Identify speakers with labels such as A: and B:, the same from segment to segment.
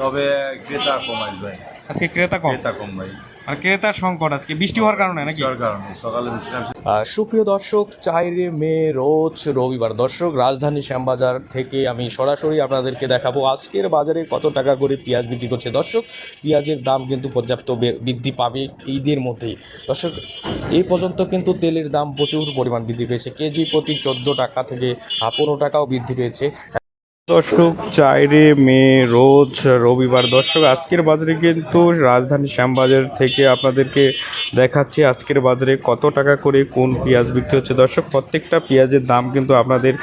A: তবে ক্রেতা কম আসবে।
B: আজকে ক্রেতা কম?
A: ক্রেতা কম ভাই।
B: আর ক্রেতার সংকট আজকে? বৃষ্টি হওয়ার কারণে নাকি?
A: যার কারণে। সকালে
C: সুপ্রিয় দর্শক চাইরে মে রোজ রবিবার। দর্শক রাজধানী শ্যামবাজার থেকে আমি সরাসরি আপনাদেরকে দেখাবো আজকের বাজারে কত টাকা করে পেঁয়াজ বিক্রি করছে। দর্শক পেঁয়াজের দাম কিন্তু পর্যাপ্ত বৃদ্ধি পাবে ঈদের মধ্যেই। দর্শক এই পর্যন্ত কিন্তু তেলের দাম প্রচুর পরিমাণ বৃদ্ধি পেয়েছে। কেজি প্রতি চোদ্দ টাকা থেকে পনেরো টাকাও বৃদ্ধি পেয়েছে। দর্শক, চাইরে মে রোজ রবিবার। দর্শক, আজকের বাজারে কিন্তু রাজধানী শ্যামবাজার থেকে আপনাদেরকে দেখাচ্ছি আজকের বাজারে কত টাকা করে কোন পেঁয়াজ বিক্রি হচ্ছে। দর্শক, প্রত্যেকটা পেঁয়াজের দাম কিন্তু আপনাদের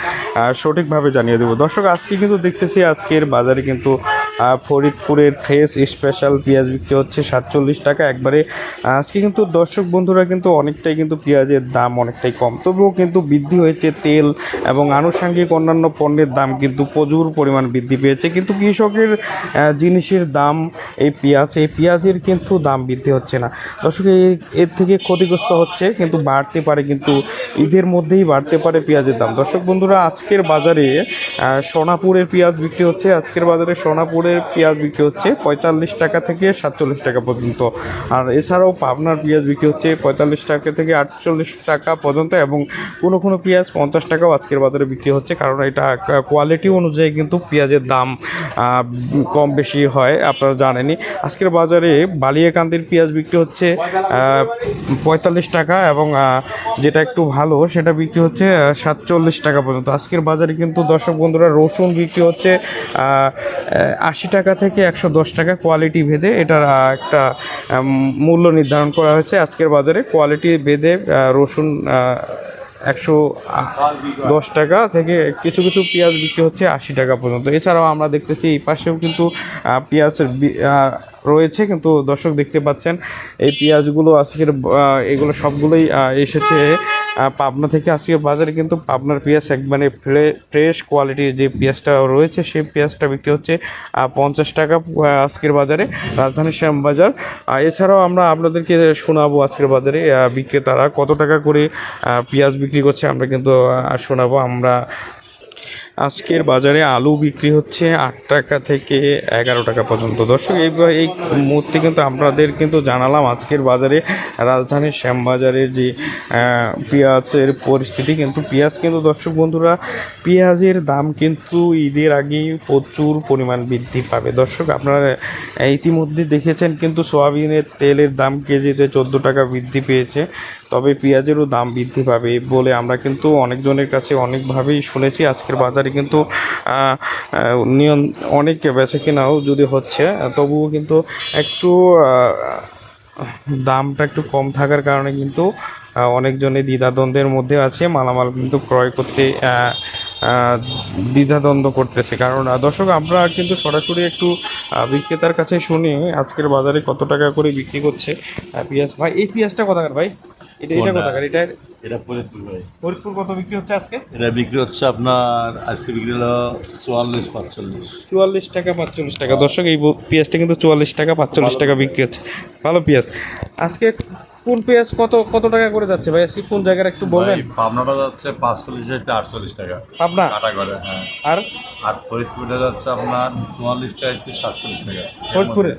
C: সঠিকভাবে জানিয়ে দেবো। দর্শক, আজকে কিন্তু দেখতেছি আজকের বাজারে কিন্তু ফরিদপুরের ফ্রেশ স্পেশাল পেঁয়াজ বিক্রি হচ্ছে সাতচল্লিশ টাকা। একবারে, আজকে কিন্তু দর্শক বন্ধুরা কিন্তু অনেকটাই কিন্তু পেঁয়াজের দাম অনেকটাই কম। তবুও কিন্তু বৃদ্ধি হয়েছে তেল এবং আনুষঙ্গিক অন্যান্য পণ্যের দাম কিন্তু প্রচুর পরিমাণ বৃদ্ধি পেয়েছে। কিন্তু কৃষকের জিনিসের দাম এই পেঁয়াজ, এই পেঁয়াজের কিন্তু দাম বৃদ্ধি হচ্ছে না। দর্শক এর থেকে ক্ষতিগ্রস্ত হচ্ছে কিন্তু বাড়তে পারে কিন্তু ঈদের মধ্যেই বাড়তে পারে পেঁয়াজের দাম। দর্শক বন্ধুরা, আজকের বাজারে সোনাপুরের পেঁয়াজ বিক্রি হচ্ছে। আজকের বাজারে সোনাপুরের পেঁয়াজ বিক্রি হচ্ছে পঁয়তাল্লিশ টাকা থেকে সাতচল্লিশ টাকা পর্যন্ত। আর এছাড়াও পাবনার পেঁয়াজ বিক্রি হচ্ছে পঁয়তাল্লিশ টাকা থেকে আটচল্লিশ টাকা পর্যন্ত এবং কোনো কোনো পেঁয়াজ পঞ্চাশ টাকাও আজকের বাজারে বিক্রি হচ্ছে কারণ এটা কোয়ালিটি অনুযায়ী কিন্তু পেঁয়াজের দাম কম বেশি হয়, আপনারা জানেনই। আজকের বাজারে বালিয়াকান্দির পেঁয়াজ বিক্রি হচ্ছে পঁয়তাল্লিশ টাকা এবং যেটা একটু ভালো সেটা বিক্রি হচ্ছে সাতচল্লিশ টাকা পর্যন্ত। আজকের বাজারে কিন্তু দর্শক বন্ধুরা রসুন বিক্রি হচ্ছে আশি টাকা থেকে একশো দশ টাকা কোয়ালিটি ভেদে এটার একটা মূল্য নির্ধারণ করা হয়েছে আজকের বাজারে। কোয়ালিটি ভেদে রসুন একশো দশ টাকা থেকে কিছু কিছু পেঁয়াজ বিক্রি হচ্ছে আশি টাকা পর্যন্ত। এছাড়াও আমরা দেখতেছি এই পাশেও কিন্তু পেঁয়াজের রয়েছে, কিন্তু দর্শক দেখতে পাচ্ছেন, এই পেঁয়াজগুলো আজকের এগুলো সবগুলোই এসেছে। পাবনা থেকে আজকে বাজারে কিন্তু পাবনার পেঁয়াজ একবারে ফ্রেশ কোয়ালিটির যে পেঁয়াজটা রয়েছে, সেই পেঁয়াজটা বিক্রি হচ্ছে পঞ্চাশ টাকা আজকের বাজারে রাজধানীর শ্যামবাজার। এছাড়াও আমরা আপনাদেরকে শোনাবো আজকের বাজারে বিক্রেতারা কত টাকা করে পেঁয়াজ বিক্রি করছে, আমরা কিন্তু শোনাবো। আমরা আজকের বাজারে আলু বিক্রি হচ্ছে আট টাকা থেকে এগারো টাকা পর্যন্ত। দর্শক, এই এই মুহূর্তে কিন্তু আপনাদের কিন্তু জানালাম আজকের বাজারে রাজধানীর শ্যামবাজারের যে পেঁয়াজের পরিস্থিতি। কিন্তু পেঁয়াজ কিন্তু দর্শক বন্ধুরা, পেঁয়াজের দাম কিন্তু ঈদের আগেই প্রচুর পরিমাণ বৃদ্ধি পাবে। দর্শক, আপনারা ইতিমধ্যে দেখেছেন কিন্তু সোয়াবিনের তেলের দাম কেজিতে চোদ্দ টাকা বৃদ্ধি পেয়েছে। তবে পেঁয়াজেরও দাম বৃদ্ধি পাবে বলে আমরা কিন্তু অনেকজনের কাছে অনেকভাবেই শুনেছি আজকের বাজারে। কিন্তু আহ, আহ, নিয়ন অনেক বেচা কেনাও যদি হচ্ছে তবুও কিন্তু একটু দামটা একটু কম থাকার কারণে কিন্তু অনেকজনে দ্বিধাদ্বন্দ্বের মধ্যে আছে মালামাল কিন্তু ক্রয় করতে দ্বিধাদ্বন্দ্ব করতেছে। কারণ দর্শক আমরা কিন্তু সরাসরি একটু বিক্রেতার কাছে শুনি আজকের বাজারে কত টাকা করে বিক্রি করছে পেঁয়াজ। ভাই এই পেঁয়াজটা কত ভাই? এটা এটা
A: ফরিদপুর ভাই।
C: ফরিদপুর কত বিক্রি হচ্ছে আজকে?
A: এটা বিক্রি হচ্ছে আপনার আজকে বিক্রি হলো চুয়াল্লিশ পাঁচচল্লিশ।
C: চুয়াল্লিশ টাকা পাঁচচল্লিশ টাকা। দর্শক এই পেঁয়াজটা কিন্তু চুয়াল্লিশ টাকা পাঁচচল্লিশ টাকা বিক্রি হচ্ছে। ভালো পেঁয়াজ। আজকে কোন পেঁয়াজ কত কত টাকা করে যাচ্ছে ভাই? আজকে কোন জায়গার একটু বলবেন?
A: পাবনাটা যাচ্ছে পাঁচচল্লিশ থেকে আটচল্লিশ টাকা।
C: পাবনা?
A: কাটা করে হ্যাঁ।
C: আর?
A: আর ফরিদপুরটা যাচ্ছে আপনার চুয়াল্লিশ টাকা সাতচল্লিশ টাকা।
C: ফরিদপুরে?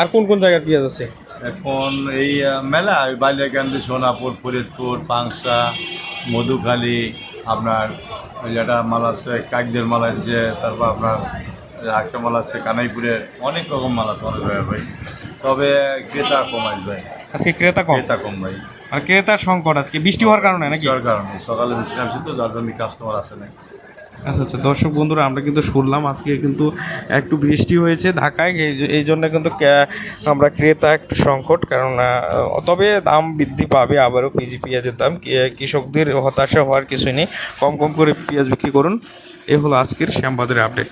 C: আর কোন কোন জায়গার পেঁয়াজ আছে?
A: এখন এই মেলা ওই বালিয়াকান্দি সোনাপুর ফরিদপুর পাংশা মধুখালী আপনার ওই যেটা মাল আছে কাকদের মাল আছে তারপর আপনার একটা মাল আছে কানাইপুরের অনেক রকম মাল আছে অনেক ভাই তবে ক্রেতা কম আসবে
B: আজকে ক্রেতা কম?
A: ক্রেতা কম ভাই।
B: আর ক্রেতার সংকট আজকে বৃষ্টি হওয়ার কারণে নাকি?
A: হওয়ার কারণে সকালে বৃষ্টি নামছে তো যার জন্য কাস্টমার আসে না
C: আচ্ছা আচ্ছা। দর্শক বন্ধুরা, আমরা কিন্তু শুনলাম আজকে কিন্তু একটু বৃষ্টি হয়েছে ঢাকায়, এই জন্য কিন্তু আমরা ক্রেতা একটু সংকট, কারণ তবে দাম বৃদ্ধি পাবে, আবারও পিজি পেঁয়াজের দাম। কৃষকদের হতাশা হওয়ার কিছুই নেই। কম কম করে পেঁয়াজ বিক্রি করুন। এ হলো আজকের শ্যামবাজারের আপডেট